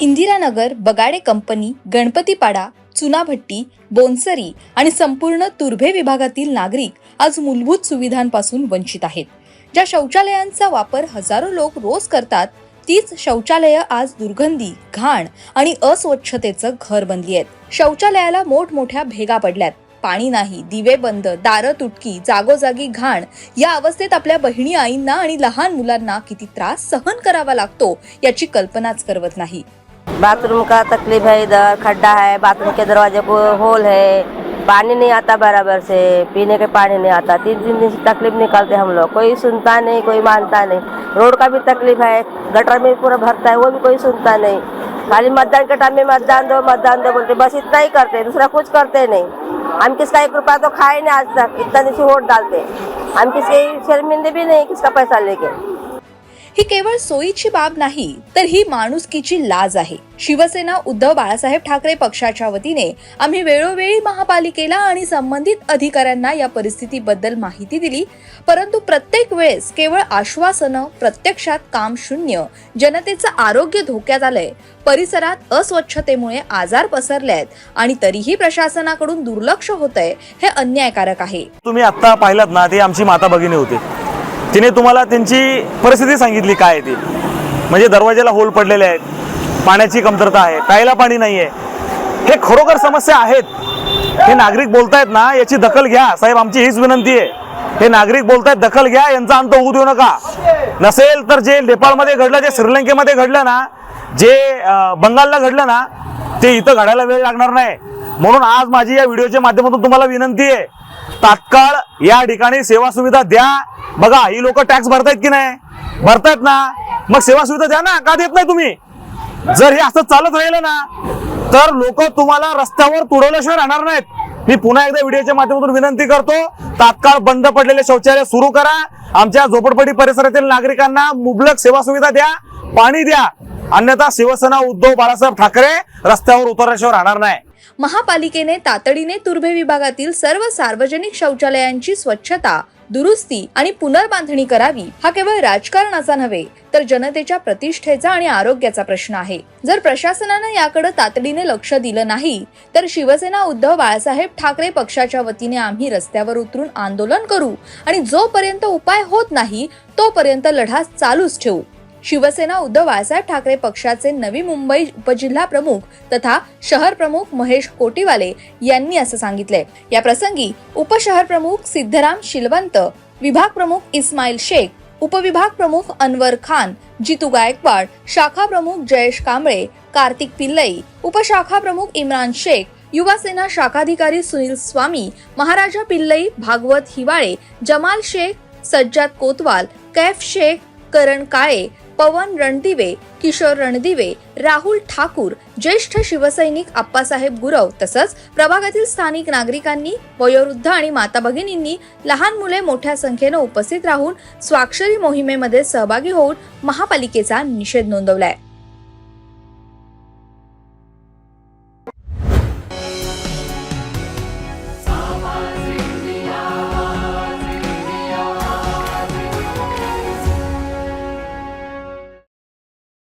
Indiranagar Bagade company Ganpatipada Chunabhatti Bonsari आणि संपूर्ण तुर्भे विभागातील नागरिक आज मूलभूत सुविधांपासून वंचित आहेत. ज्या शौचालयांचा वापर हजारो लोक रोज करतात तीच शौचालयं आज दुर्गंधी घाण आणि अस्वच्छतेचं घर बनली आहेत. शौचालयाला मोठमोठ्या भेगा पडल्यात. पाणी नाही दिवे बंद दारं तुटकी जागोजागी घाण या अवस्थेत आपल्या बहिणी आईंना आणि लहान मुलांना किती त्रास सहन करावा लागतो याची कल्पनाच करवत नाही. बाथरूम का तकलीफ़ है इधर, खड्डा है, बाथरूम के दरवाजे को होल है, पानी नहीं आता बराबर से, पीने के पानी नहीं आता तीन तीन दिन से तकलीफ़ निकालते हम लोग, कोई सुनता नहीं, कोई मानता नहीं, रोड का भी तकलीफ़ है, गटर में पूरा भरता है, वो भी कोई सुनता नहीं, खाली मतदान के टाइम में मतदान दो मतदान दो बोलते, बस इतना ही करते, दूसरा कुछ करते नहीं, हम किसका एक रुपया तो खाए नहीं आज तक, इतना दिन से वोट डालते, हम किसी शर्मिंदे भी नहीं, किसका पैसा लेके ही केवळ सोयीची बाब नाही तर ही माणुसकीची लाज आहे. शिवसेना उद्धव बाळासाहेब ठाकरे पक्षाच्या वतीने आम्ही वेळोवेळी महापालिकेला आणि संबंधित अधिकाऱ्यांना या परिस्थितीबद्दल माहिती दिली परंतु प्रत्येक वेळेस केवळ आश्वासनं प्रत्यक्षात काम शून्य जनतेचं आरोग्य धोक्यात आलंय परिसरात अस्वच्छतेमुळे आजार पसरले आहेत आणि तरीही प्रशासनाकडून दुर्लक्ष होतंय हे अन्यायकारक आहे. तुम्ही आता पाहिलात ना ते आमची माता भगिनी होती. तिने तुम्हाला त्यांची परिस्थिती सांगितली काय आहे ती? म्हणजे दरवाजाला होल पडलेले आहेत पाण्याची कमतरता आहे प्यायला पाणी नाही आहे हे खरोखर समस्या आहेत. हे नागरिक बोलतायत ना याची दखल घ्या. साहेब आमची हीच विनंती आहे. हे नागरिक बोलतायत दखल घ्या यांचा अंत होऊ देऊ नका. नसेल तर जे नेपाळमध्ये घडलं जे श्रीलंकेमध्ये घडलं ना जे बंगालला घडलं ना ते इथं घडायला वेळ लागणार नाही. म्हणून आज माझी या व्हिडिओच्या माध्यमातून तुम्हाला विनंती आहे तात्काळ या ठिकाणी सेवा सुविधा द्या. बघा ही लोक टॅक्स भरतायत की नाही? भरतायत ना? मग सेवा सुविधा द्या ना? का देत नाही तुम्ही? जर हे असं चालत राहिलं ना तर लोक तुम्हाला रस्त्यावर तुडवल्याशिवाय राहणार नाहीत. मी पुन्हा एकदा व्हिडिओच्या माध्यमातून विनंती करतो तात्काळ बंद पडलेले शौचालय सुरू करा. आमच्या झोपडपट्टी परिसरातील नागरिकांना मुबलक सेवा सुविधा द्या. पाणी द्या. अन्यथा शिवसेना उद्धव बाळासाहेब ठाकरे रस्त्यावर उतरल्याशिवाय राहणार नाही. महापालिकेने तातडीने तुर्भे विभागातील सर्व सार्वजनिक शौचालयांची स्वच्छता दुरुस्ती आणि पुनर्बांधणी करावी हा केवळ राजकारणाचा नव्हे तर जनतेच्या प्रतिष्ठेचा आणि आरोग्याचा प्रश्न आहे. जर प्रशासनानं याकडे तातडीने लक्ष दिलं नाही तर शिवसेना उद्धव बाळासाहेब ठाकरे पक्षाच्या वतीने आम्ही रस्त्यावर उतरून आंदोलन करू आणि जोपर्यंत उपाय होत नाही तोपर्यंत लढा चालूच ठेवू. शिवसेना उद्धव बाळासाहेब ठाकरे पक्षाचे नवी मुंबई उपजिल्हा प्रमुख तथा शहर प्रमुख महेश कोटीवाले यांनी असं सांगितले या प्रसंगी उपशहर प्रमुख सिद्धराम शिलवंत विभाग प्रमुख इस्माईल शेख उपविभाग प्रमुख अनवर खान जितू गायकवाड शाखा प्रमुख जयेश कांबळे कार्तिक पिल्लई उपशाखा प्रमुख इम्रान शेख युवा सेना शाखाधिकारी सुनील स्वामी महाराजा पिल्लई भागवत हिवाळे जमाल शेख सज्जाद कोतवाल कैफ शेख करण काळे पवन रणदिवे किशोर रणदिवे राहुल ठाकूर ज्येष्ठ शिवसैनिक आप्पासाहेब गुरव तसंच प्रभागातील स्थानिक नागरिकांनी वयोवृद्ध आणि माता भगिनींनी लहान मुले मोठ्या संख्येनं उपस्थित राहून स्वाक्षरी मोहिमेमध्ये सहभागी होऊन महापालिकेचा निषेध नोंदवलाय.